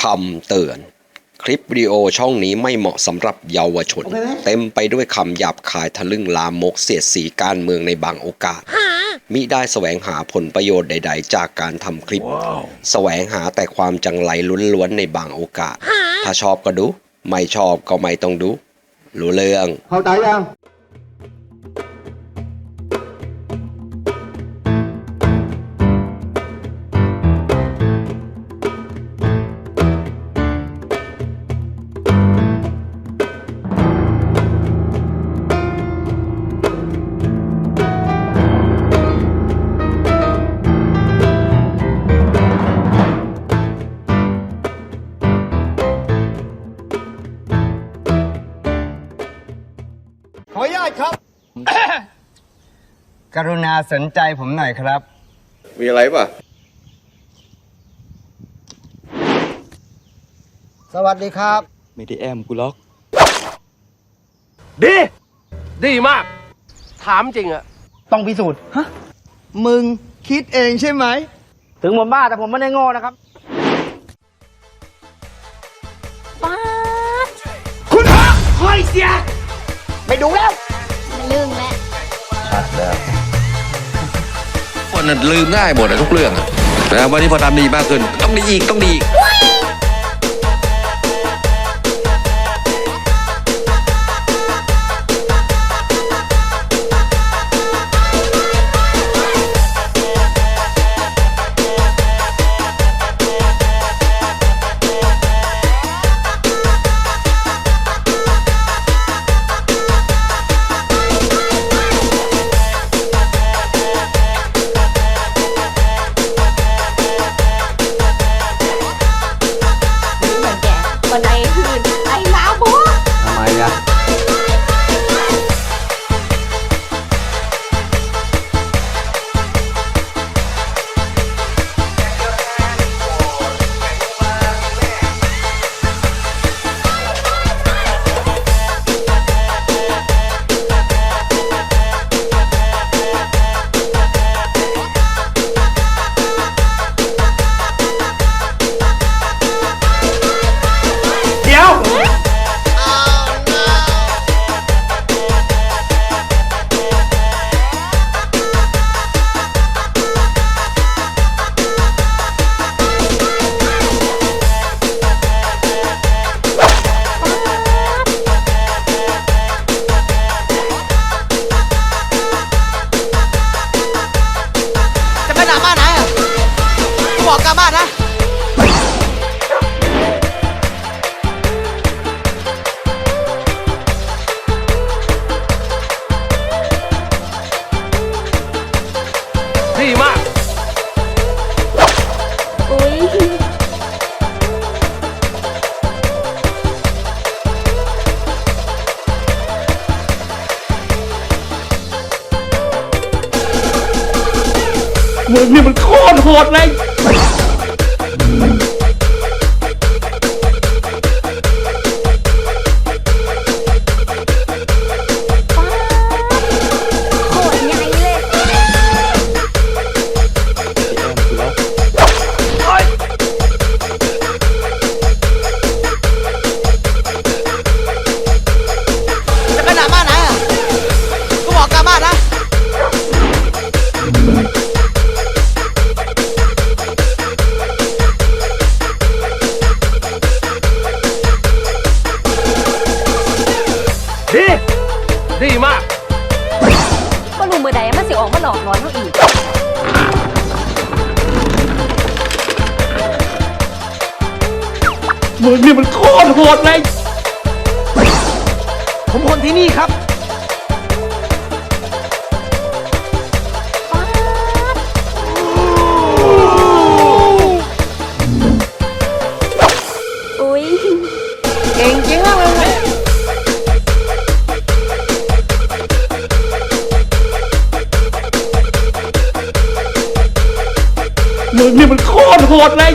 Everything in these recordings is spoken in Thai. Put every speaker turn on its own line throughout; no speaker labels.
คำเตือน คลิปวิดีโอช่องนี้ไม่เหมาะสำหรับเยาวชน เต็มไปด้วยคำหยาบคายทะลึ่งลามกเสียดสีการเมืองในบางโอกาส มิได้แสวงหาผลประโยชน์ใด ๆ จากการทำคลิป แสวงหาแต่ความจังไรล้วนๆในบางโอกาส ถ้าชอบก็ดู ไม่ชอบก็ไม่ต้องดู รู้เรื่อง
เข้าใจยัง
กรุณาสนใจผมหน่อยครับ
มีอะไรป่ะ
สวัสดีครับ
ไม่ได้แอมกูล็อก
ดี ดีมาก ถามจริงอะ
ต้องพิสูจน์ ฮะ มึงคิดเองใช่ไหม ถึงผมบ้าแต่ผมไม่ได้โง่นะครับ
คุณพระคอยเสีย
ไม่ดูแล้ว
มันลึงแล้ว
คนน่ะ ลืมง่ายหมดอะทุกเรื่องอะแต่วันนี้พอทำดีมากขึ้น ต้องดีอีกต้องดีอีก
มึ
งนี่มันโคตรโหดเลย
อ
ใดมันสิออกมาหลอกหลอนเขาอีก
มึงนี่มันโคตรโหดเลย ผมคนที่นี่ครับ
มึ
งนี่มันโคตรโหดเลย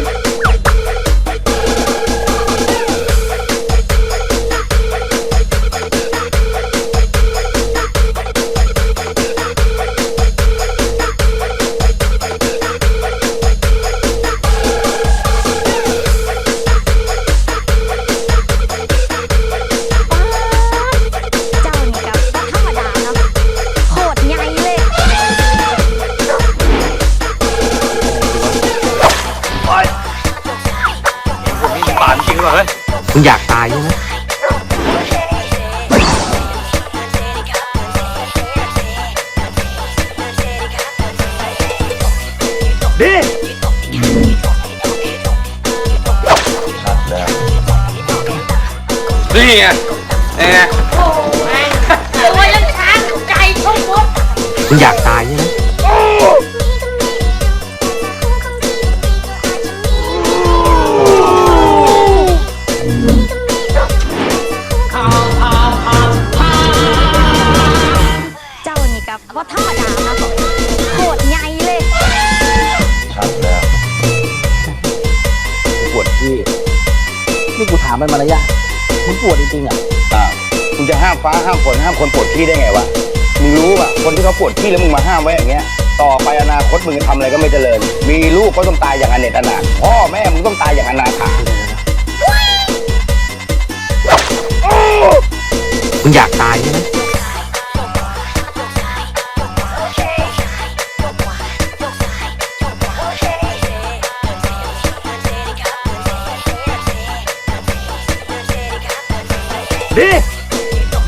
นี่ไงแอร์
ตัวยังช้างใจทุกมด
มึงอยากตายใช่ไหม
เจ้านี่กับว่าธรรมดานะโเป็
นมารยาทมึงปวดจริงๆอะ
อ้าวมึงจะห้ามฟ้าห้ามฝนห้ามคนปวดขี้ได้ไงวะมึงรู้ป่ะคนที่เขาปวดขี้แล้วมึงมาห้ามไว้อย่างเงี้ย ต่อไปอนาคตมึงจะทำอะไรก็ไม่เจริญ มีลูกก็ต้องตายอย่างอเนจอนาถพ่อแม่มึงต้องตายอย่างอนาถา
มึงอยากตายใช่ไหม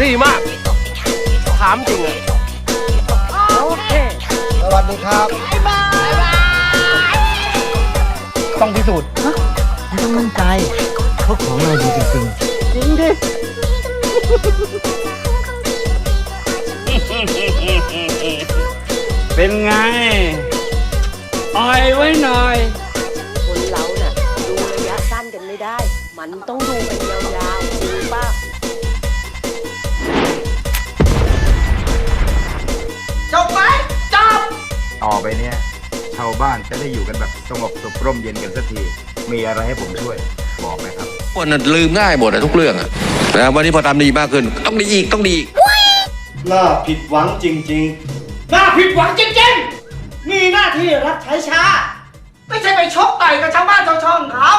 ดีมาก ถามจริงเลย
สวัสดีครับ ต้องพิสูจน์ฮะมึงต้องมั่นใจเพราะของเราดีจริงๆจริงดิ
เป็นไง
อ่อยไว้หน่อย
คนเราน่ะดูระยะสั้นกันไม่ได้ มันต้องดูกั
น จะได้อยู่กันแบบสงบสุขร่มเย็นกันสักที มีอะไรให้ผมช่วยบอกไหมครับ
คนน่ะลืมง่ายหมดอะทุกเรื่องอะนะวันนี้พอทำดีมากขึ้น ต้องดีอีกต้องดีอีก
น่าผิดหวังจริง
หน้าผิดหวังจริงๆ มีหน้าที่รับใช้ชาติไม่ใช่ไปชกต่อยกับชาวบ้านชาวช่องเขา